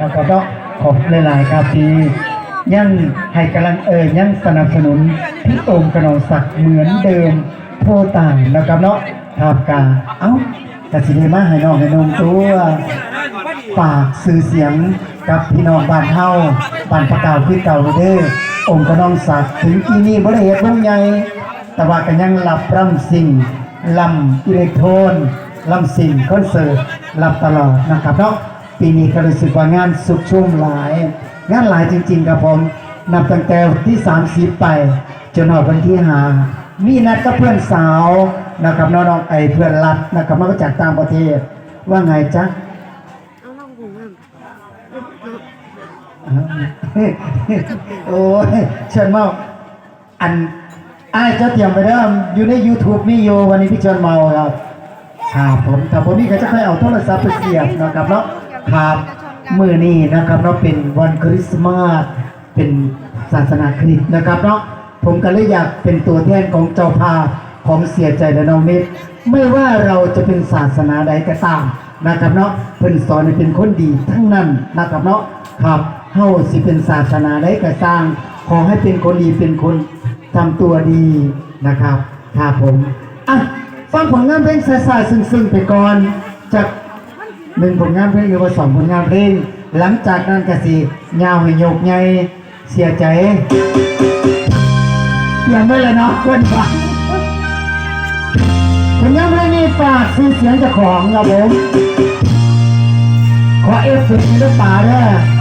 นะครับเนาะขอบหลายๆครับที่ยังให้กำลังเอ่ยยังสนับสนุนพี่โอมกระนองศักดิ์เหมือนเดิมโพต่างนะครับเนาะครับกาเอ้ากสิเดมาให้น้องให้นมตัวฝากสื่อเสียงกับพี่น้องบ้านเฮาบ้านประกาวคือเก่าเด้อองค์กระนองศักดิ์ถึงที่นี่บ่ได้เฮ็ดวงใหญ่แต่ว่าก็ยังรับร่ำสิ่งลำอิเล็กโทรนลำสิ่งคอนเสิร์ตรับตลอดนะครับเนาะ ปีนี้ก็รู้สึกว่างานสุขชุ่มหลาย งานหลายจริง ๆ ครับผม นับตั้งแต่วันที่ 30 ไป จนถึงวันที่5มีนัดกับเพื่อนสาวนะครับน้องๆไอเพื่อนรัดนะครับมาจากต่างประเทศว่าไงจ๊ะเอาล่องหูมั่งโอ้ยเชิญเมาอันไอ้ายเจ้าเตรียมไปเด้ออยู่ใน YouTube มีอยู่วันนี้พี่เชิญเมาครับครับผมแต่ผมนี่ก็จะค่อยเอาโทรศัพท์ไปเสียบนะครับเนาะ ครับมื่อนี้นะครับเนาะเป็นวันคริสต์มาสเป็นศาสนาคริสต์นะครับเนาะผมก็เลยอยากเป็นตัวแทนของเจ้าภาพของเสียใจและน้องเม็ดไม่ว่าเราจะเป็นศาสนาใดก็ตามนะครับเนาะเพิ่นสอนให้เป็นคนดีทั้งนั้นนะครับเนาะครับเฮาสิเป็นศาสนาใดก็สร้างขอให้เป็นคนดีเป็นคนทำตัวดีนะครับครับผมอะฟังผลงานเพลงสายๆซึ้งๆไปก่อนจาก หนึ่งผลงานเพลงหรือว่าสองผลงานเพลง หลังจากนั้นกสิยาวให้โยกไงเสียใจยังไม่เลยเนาะเพื่อนฟังผลงานเพลงนี้ฝากซื้อเสียงจากของครับผมขอเอฟเฟกต์ในป่าเด้อสิ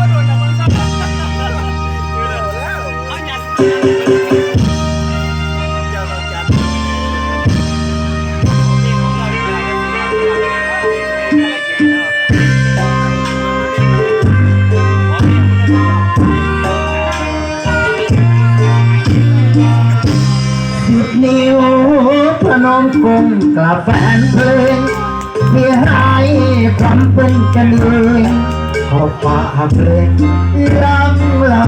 กลมกลับแฟนเพลงที่ให้ความเป็นกันเองขอฝากเพลงรังลา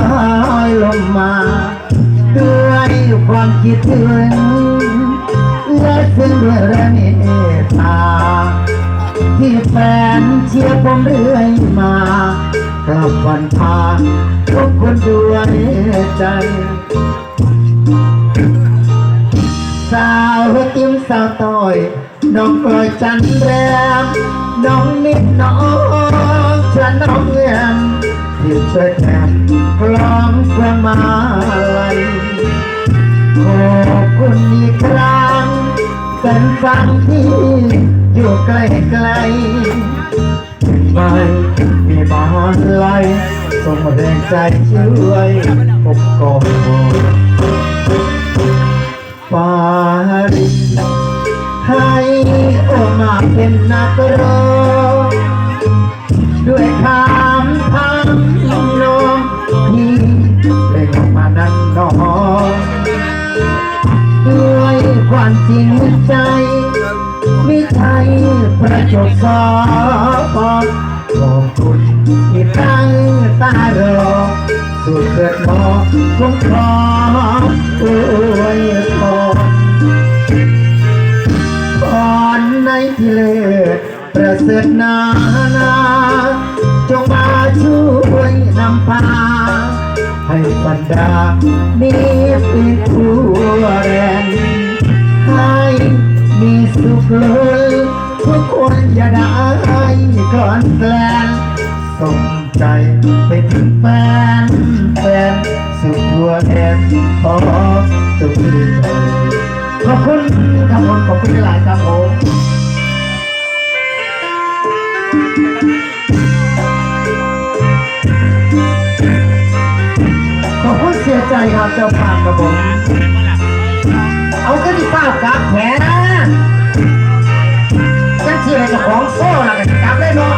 ยลงมาด้วยความคิดถึงและซึ้งด้วยแรงเมตตาที่แฟนเชียร์ผมเรื่อยมากลับวันพาทุกคนด้วยใจ น้องกลอยจันแรมน้องนิดน้องชวนน้องเงียมที่ช่วยแทนกลอมเครื่องมาลัยขอบคุณอีกครั้งเป็นฟังที่อยู่ใกล้ไกลไม่มีบานไหลส่งแรงใจช่วยปกกองฟาริน เป็นนักร้องด้วยคำพังนองที่เพลงมานั้นนอด้วยความจริงใจ ไม่ใช่ประจบสอบขอบคุณที่ตั้งตารอสุดเกิดมอคุ้มครอง พาให้บรรดามีปีทั่วแดนให้มีสุขเลยทุกคนอย่าได้กลอนแกลนส่งใจไปถึงแฟนแฟนสุดทั่วแดนขอสุขดีใจขอบคุณครับผมขอบคุณหลายครับผม เจ้าภาพกับผมเอาก็ที่ป้ากลับแหวนะฉังที่อะไรกับของโซ่ละกันกลับเลยเนาะ